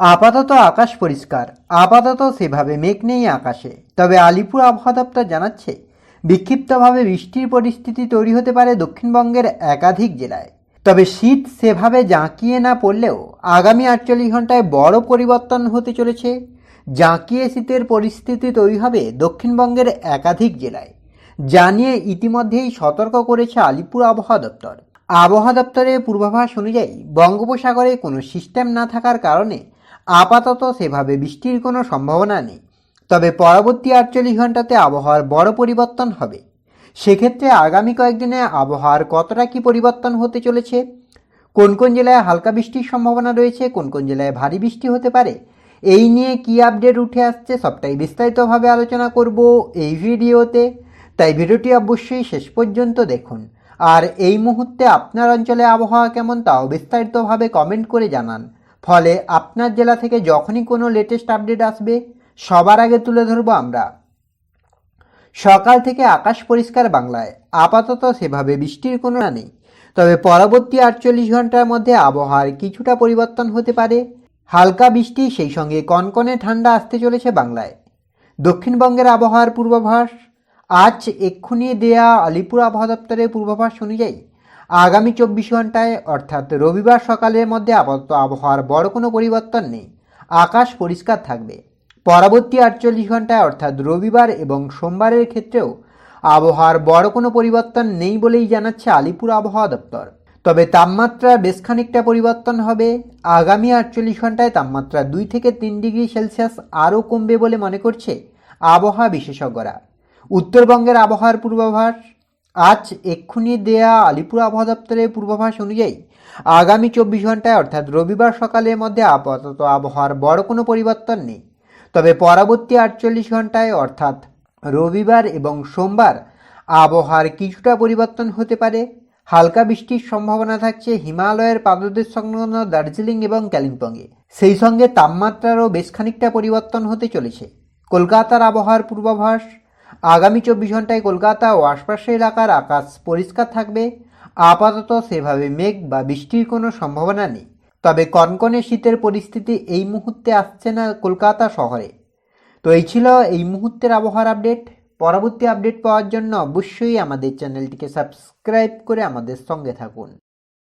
আপাতত আকাশ পরিষ্কার। আপাতত সেভাবে মেঘ নেই আকাশে। তবে আলিপুর আবহাওয়া দপ্তর জানাচ্ছে, বিক্ষিপ্তভাবে বৃষ্টির পরিস্থিতি তৈরি হতে পারে দক্ষিণবঙ্গের একাধিক জেলায়। তবে শীত সেভাবে জাঁকিয়ে না পড়লেও আগামী আটচল্লিশ ঘন্টায় বড় পরিবর্তন হতে চলেছে। জাঁকিয়ে শীতের পরিস্থিতি তৈরি হবে দক্ষিণবঙ্গের একাধিক জেলায় জানিয়ে ইতিমধ্যেই সতর্ক করেছে আলিপুর আবহাওয়া দপ্তর। আবহাওয়া দপ্তরের পূর্বাভাস অনুযায়ী বঙ্গোপসাগরে কোনো সিস্টেম না থাকার কারণে আপাতত সেভাবে বৃষ্টির কোনো সম্ভাবনা নেই। তবে পরবর্তী আটচল্লিশ ঘন্টাতে আবহাওয়ার বড় পরিবর্তন হবে। সেক্ষেত্রে আগামী কয়েকদিনে আবহাওয়ার কতটা কী পরিবর্তন হতে চলেছে? কোন কোন জেলায় হালকা বৃষ্টির সম্ভাবনা রয়েছে? কোন কোন জেলায় ভারী বৃষ্টি হতে পারে? এই নিয়ে কী আপডেট উঠে আসছে সবটাই বিস্তারিতভাবে আলোচনা করব এই ভিডিওতে। তাই ভিডিওটি অবশ্যই শেষ পর্যন্ত দেখুন। আর এই মুহূর্তে আপনার অঞ্চলে আবহাওয়া কেমন তাও বিস্তারিতভাবে কমেন্ট করে জানান। ফলে আপনার জেলা থেকে যখনই কোনো লেটেস্ট আপডেট আসবে, সবার আগে তুলে ধরবো আমরা। সকাল থেকে আকাশ পরিষ্কার বাংলায়। আপাতত সেভাবে বৃষ্টির কোনো নেই। তবে পরবর্তী আটচল্লিশ ঘণ্টার মধ্যে আবহাওয়ার কিছুটা পরিবর্তন হতে পারে। হালকা বৃষ্টি, সেই সঙ্গে কনকনে ঠান্ডা আসতে চলেছে বাংলায়। দক্ষিণবঙ্গের আবহাওয়ার পূর্বাভাস, আজ এক্ষুনি দেয়া আলিপুর আবহাওয়া দপ্তরের পূর্বাভাস অনুযায়ী আগামী চব্বিশ ঘন্টায়, অর্থাৎ রবিবার সকালের মধ্যে আপাতত আবহাওয়ার বড় কোনো পরিবর্তন নেই। আকাশ পরিষ্কার থাকবে। পরবর্তী আটচল্লিশ ঘন্টায়, অর্থাৎ রবিবার এবং সোমবারের ক্ষেত্রেও আবহাওয়ার বড় কোনো পরিবর্তন নেই বলেই জানাচ্ছে আলিপুর আবহাওয়া দপ্তর। তবে তাপমাত্রা বেশ খানিকটা পরিবর্তন হবে। আগামী আটচল্লিশ ঘন্টায় তাপমাত্রা দুই থেকে তিন ডিগ্রি সেলসিয়াস আরও কমবে বলে মনে করছে আবহাওয়া বিশেষজ্ঞরা। উত্তরবঙ্গের আবহাওয়ার পূর্বাভাস আজ এক্ষুনি দেয়া আলিপুর আবহাওয়া দপ্তরের পূর্বাভাস অনুযায়ী আগামী চব্বিশ ঘন্টায়, অর্থাৎ রবিবার সকালের মধ্যে আপাতত আবহাওয়ার বড় কোনো পরিবর্তন নেই। তবে পরবর্তী আটচল্লিশ ঘন্টায়, অর্থাৎ রবিবার এবং সোমবার, আবহাওয়ার কিছুটা পরিবর্তন হতে পারে। হালকা বৃষ্টির সম্ভাবনা থাকছে হিমালয়ের পাদদেশ সংলগ্ন দার্জিলিং এবং কালিম্পংয়ে সেই সঙ্গে তাপমাত্রারও বেশ খানিকটা পরিবর্তন হতে চলেছে। কলকাতার আবহাওয়ার পূর্বাভাস আগামী চব্বিশ ঘন্টায় কলকাতা ও আশপাশের এলাকার আকাশ পরিষ্কার থাকবে। আপাতত সেভাবে মেঘ বা বৃষ্টির কোনো সম্ভাবনা নেই। তবে কনকনে শীতের পরিস্থিতি এই মুহূর্তে আসছে না কলকাতা শহরে। তো এই ছিল এই মুহূর্তের আবহাওয়ার আপডেট। পরবর্তী আপডেট পাওয়ার জন্য অবশ্যই আমাদের চ্যানেলটিকে সাবস্ক্রাইব করে আমাদের সঙ্গে থাকুন।